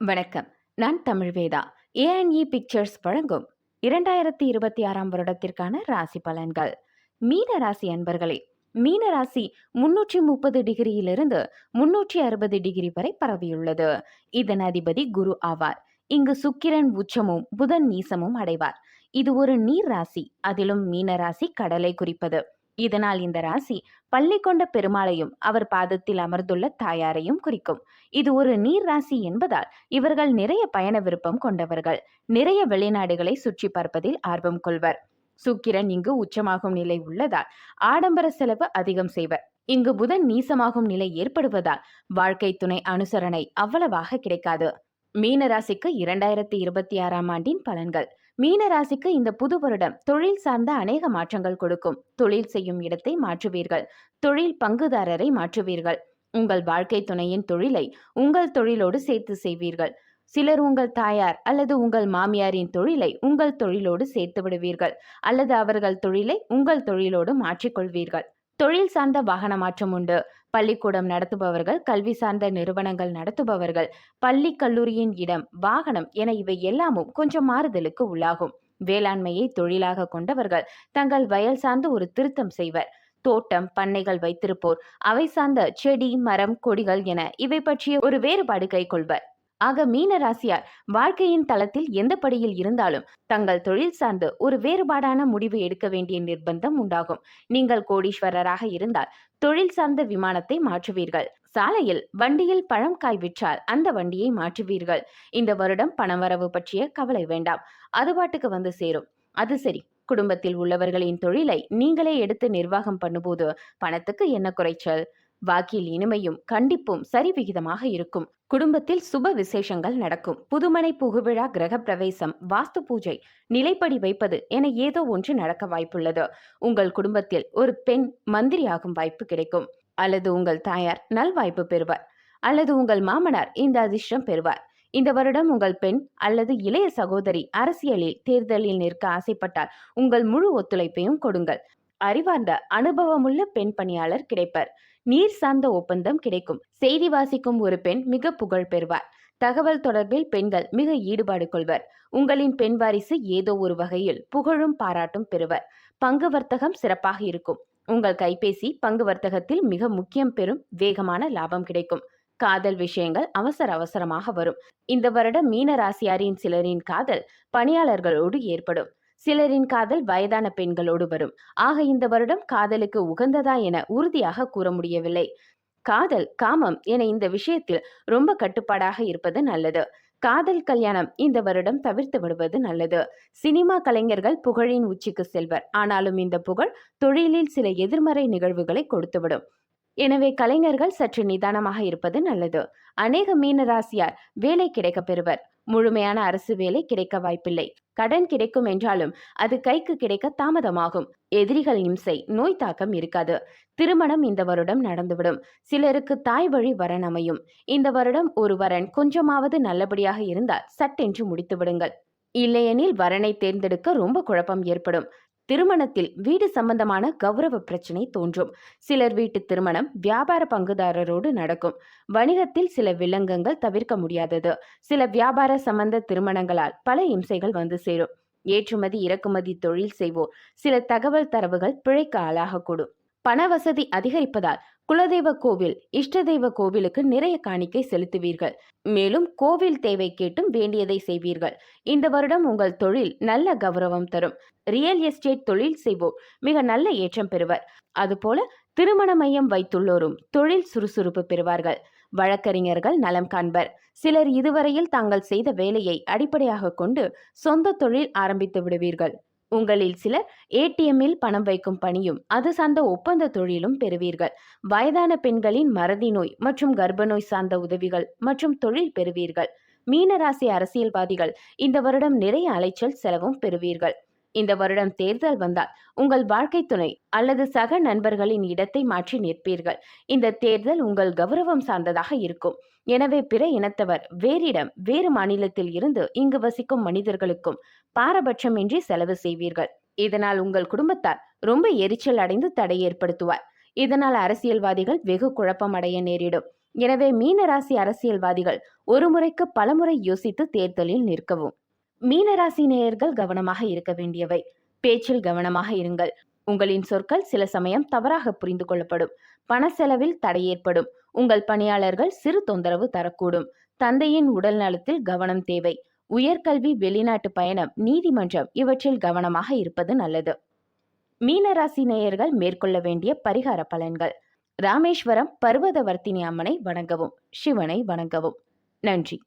வணக்கம். நான் Tamil Vedha. ANE pictures e வழங்கும் இரண்டாயிரத்தி இருபத்தி ஆறாம் வருடத்திற்கான ராசி பலன்கள். மீன ராசி அன்பர்களே மீன ராசி முன்னூற்றி முப்பது டிகிரியிலிருந்து முன்னூற்றி அறுபது டிகிரி வரை பரவியுள்ளது. இதன் அதிபதி குரு ஆவார். இங்கு சுக்கிரன் உச்சமும் புதன் நீசமும் அடைவார். இது ஒரு நீர் ராசி. அதிலும் மீன ராசி கடலை குறிப்பது. இதனால் இந்த ராசி பள்ளி கொண்ட பெருமாளையும் அவர் பாதத்தில் அமர்ந்துள்ள தாயாரையும் குறிக்கும். இது ஒரு நீர் ராசி என்பதால் இவர்கள் நிறைய பயண விருப்பம் கொண்டவர்கள். நிறைய வெளிநாடுகளை சுற்றி பார்ப்பதில் ஆர்வம் கொள்வர். சுக்கிரன் இங்கு உச்சமாகும் நிலை உள்ளதால் ஆடம்பர செலவு அதிகம் செய்வர். இங்கு புதன் நீசமாகும் நிலை ஏற்படுவதால் வாழ்க்கை துணை அனுசரணை அவ்வளவாக கிடைக்காது. மீனராசிக்கு இரண்டாயிரத்தி இருபத்தி ஆறாம் ஆண்டின் பலன்கள். மீனராசிக்கு இந்த புது வருடம் தொழில் சார்ந்த அநேக மாற்றங்கள் கொடுக்கும். தொழில் செய்யும் இடத்தை மாற்றுவீர்கள். தொழில் பங்குதாரரை மாற்றுவீர்கள். உங்கள் வாழ்க்கை துணையின் தொழிலை உங்கள் தொழிலோடு சேர்த்து செய்வீர்கள். சிலர் உங்கள் தாயார் அல்லது உங்கள் மாமியாரின் தொழிலை உங்கள் தொழிலோடு சேர்த்து விடுவீர்கள். அல்லது அவர்கள் தொழிலை உங்கள் தொழிலோடு மாற்றிக்கொள்வீர்கள். தொழில் சார்ந்த வாகன மாற்றம் உண்டு. பள்ளிக்கூடம் நடத்துபவர்கள் கல்வி சார்ந்த நிறுவனங்கள் நடத்துபவர்கள் பள்ளி கல்லூரியின் இடம் வாகனம் என இவை எல்லாமும் கொஞ்சம் மாறுதலுக்கு உள்ளாகும். வேளாண்மையை தொழிலாக கொண்டவர்கள் தங்கள் வயல் சார்ந்து ஒரு திருத்தம் செய்வர். தோட்டம் பண்ணைகள் வைத்திருப்போர் அவை சார்ந்த செடி மரம் கொடிகள் என இவை பற்றிய ஒரு வேறுபாடு கைக்கொள்வர். ஆக மீன ராசியார் வாழ்க்கையின் தளத்தில் எந்த படியில் இருந்தாலும் தங்கள் தொழில் சார்ந்து ஒரு வேறுபாடான முடிவு எடுக்க வேண்டிய நிர்பந்தம் உண்டாகும். நீங்கள் கோடீஸ்வரராக இருந்தால் தொழில் சார்ந்த விமானத்தை மாற்றுவீர்கள். சாலையில் வண்டியில் பழம் காய் விற்றால் அந்த வண்டியை மாற்றுவீர்கள். இந்த வருடம் பணவரவு பற்றிய கவலை வேண்டாம். அது பாட்டுக்கு வந்து சேரும். அது சரி குடும்பத்தில் உள்ளவர்களின் தொழிலை நீங்களே எடுத்து நிர்வாகம் பண்ணும்போது பணத்துக்கு என்ன குறைச்சல்? வாக்கில் இனிமையும் கண்டிப்பும் சரிவிகிதமாக இருக்கும். குடும்பத்தில் சுப விசேஷங்கள் நடக்கும். புதுமனை புகுவிழா கிரக பிரவேசம் வாஸ்து பூஜை நிலைப்படி வைப்பது என ஏதோ ஒன்று நடக்க வாய்ப்புள்ளது. உங்கள் குடும்பத்தில் ஒரு பெண் மந்திரியாகும் வாய்ப்பு கிடைக்கும். அல்லது உங்கள் தாயார் நல்வாய்ப்பு பெறுவார். அல்லது உங்கள் மாமனார் இந்த அதிர்ஷ்டம் பெறுவார். இந்த வருடம் உங்கள் பெண் அல்லது இளைய சகோதரி அரசியலில் தேர்தலில் நிற்க ஆசைப்பட்டால் உங்கள் முழு ஒத்துழைப்பையும் கொடுங்கள். அறிவார்ந்த அனுபவமுள்ள பெண் பணியாளர் கிடைப்பர். நீர் சார்ந்த ஒப்பந்தம் கிடைக்கும். செய்தி வாசிக்கும் ஒரு பெண் மிக புகழ் பெறுவார். தகவல் தொடர்பில் பெண்கள் மிக ஈடுபாடு கொள்வர். உங்களின் பெண் வாரிசு ஏதோ ஒரு வகையில் புகழும் பாராட்டும் பெறுவர். பங்கு வர்த்தகம் சிறப்பாக இருக்கும். உங்கள் கைபேசி பங்கு வர்த்தகத்தில் மிக முக்கியம் பெறும் வேகமான லாபம் கிடைக்கும். காதல் விஷயங்கள் அவசர அவசரமாக வரும். இந்த வருட மீன ராசியாரின் சிலரின் காதல் பணியாளர்களோடு ஏற்படும். சிலரின் காதல் வயதான பெண்களோடு வரும். ஆக இந்த வருடம் காதலுக்கு உகந்ததா என உறுதியாக கூற முடியவில்லை. காதல் காமம் என இந்த விஷயத்தில் ரொம்ப கட்டுப்பாடாக இருப்பது நல்லது. காதல் கல்யாணம் இந்த வருடம் தவிர்த்து விடுவது நல்லது. சினிமா கலைஞர்கள் புகழின் உச்சிக்கு செல்வர். ஆனாலும் இந்த புகழ் தொழிலில் சில எதிர்மறை நிகழ்வுகளை கொடுத்துவிடும். எனவே கலைஞர்கள் சற்று நிதானமாக இருப்பது நல்லது. அநேக மீன ராசியார் வேலை கிடைக்க பெறுவர். முழுமையான அரசு வேலை கிடைக்க வாய்ப்பில்லை. கடன் கிடைக்கும் என்றாலும் அது கைக்கு கிடைக்க தாமதமாகும். எதிரிகள் இம்சை நோய் தாக்கம் இருக்காது. திருமணம் இந்த வருடம் நடந்துவிடும். சிலருக்கு தாய் வழி வரன் அமையும். இந்த வருடம் ஒரு வரன் கொஞ்சமாவது நல்லபடியாக இருந்தால் சட்டென்று முடித்து விடுங்கள் இல்லையெனில் வரனை தேர்ந்தெடுக்க ரொம்ப குழப்பம் ஏற்படும். திருமணத்தில் வீடு சம்பந்தமான கௌரவ பிரச்சனை தோன்றும். சிலர் வீட்டு திருமணம் வியாபார பங்குதாரரோடு நடக்கும். வணிகத்தில் சில வில்லங்கங்கள் தவிர்க்க முடியாதது. சில வியாபார சம்பந்த திருமணங்களால் பல இம்சைகள் வந்து சேரும். ஏற்றுமதி இறக்குமதி தொழில் செய்வோர். சில தகவல் தரவுகள் பிழைக்க ஆளாகக்கூடும். பண வசதி அதிகரிப்பதால் குலதெய்வ கோவில் இஷ்ட தெய்வ கோவிலுக்கு நிறைய காணிக்கை செலுத்துவீர்கள். மேலும் கோவில் தேவை கேட்டும் வேண்டியதை செய்வீர்கள். இந்த வருடம் உங்கள் தொழில் நல்ல கௌரவம் தரும். ரியல் எஸ்டேட் தொழில் செய்வோர் மிக நல்ல ஏற்றம் பெறுவர். அதுபோல திருமண மையம் வைத்துள்ளோரும் தொழில் சுறுசுறுப்பு பெறுவார்கள். வழக்கறிஞர்கள் நலம் காண்பர். சிலர் இதுவரையில் தாங்கள் செய்த வேலையை அடிப்படையாக கொண்டு சொந்த தொழில் ஆரம்பித்து விடுவீர்கள். உங்களில் சிலர் ஏடிஎம்மில் பணம் வைக்கும் பணியும் அது சார்ந்த ஒப்பந்த தொழிலும் பெறுவீர்கள். வயதான பெண்களின் மறதி நோய் மற்றும் கர்ப்ப நோய் சார்ந்த உதவிகள் மற்றும் தொழில் பெறுவீர்கள். மீனராசி அரசியல்வாதிகள் இந்த வருடம் நிறைய அலைச்சல் செலவும் பெறுவீர்கள். இந்த வருடம் தேர்தல் வந்தால் உங்கள் வாழ்க்கை துணை அல்லது சக நண்பர்களின் இடத்தை மாற்றி நிற்பீர்கள். இந்த தேர்தல் உங்கள் கௌரவம் சார்ந்ததாக இருக்கும். எனவே பிற இனத்தவர் வேறிடம் வேறு மாநிலத்தில் இருந்து இங்கு வசிக்கும் மனிதர்களுக்கும் பாரபட்சமின்றி செலவு செய்வீர்கள். இதனால் உங்கள் குடும்பத்தார் ரொம்ப எரிச்சல் அடைந்து தடை ஏற்படுத்துவார். இதனால் அரசியல்வாதிகள் வெகு குழப்பம் அடைய நேரிடும். எனவே மீனராசி அரசியல்வாதிகள் ஒரு முறைக்கு பலமுறை யோசித்து தேர்தலில் நிற்கவும். மீனராசி நேயர்கள் கவனமாக இருக்க வேண்டியவை. பேச்சில் கவனமாக இருங்கள். உங்களின் சொற்கள் சில சமயம் தவறாக புரிந்து கொள்ளப்படும். பண செலவில் தடை ஏற்படும். உங்கள் பணியாளர்கள் சிறு தொந்தரவு தரக்கூடும். தந்தையின் உடல் நலத்தில் கவனம் தேவை. உயர்கல்வி வெளிநாட்டு பயணம் நீதிமன்றம் இவற்றில் கவனமாக இருப்பது நல்லது. மீனராசி நேயர்கள் மேற்கொள்ள வேண்டிய பரிகார பலன்கள். ராமேஸ்வரம் பர்வதவர்த்தினி அம்மனை வணங்கவும் சிவனை வணங்கவும். நன்றி.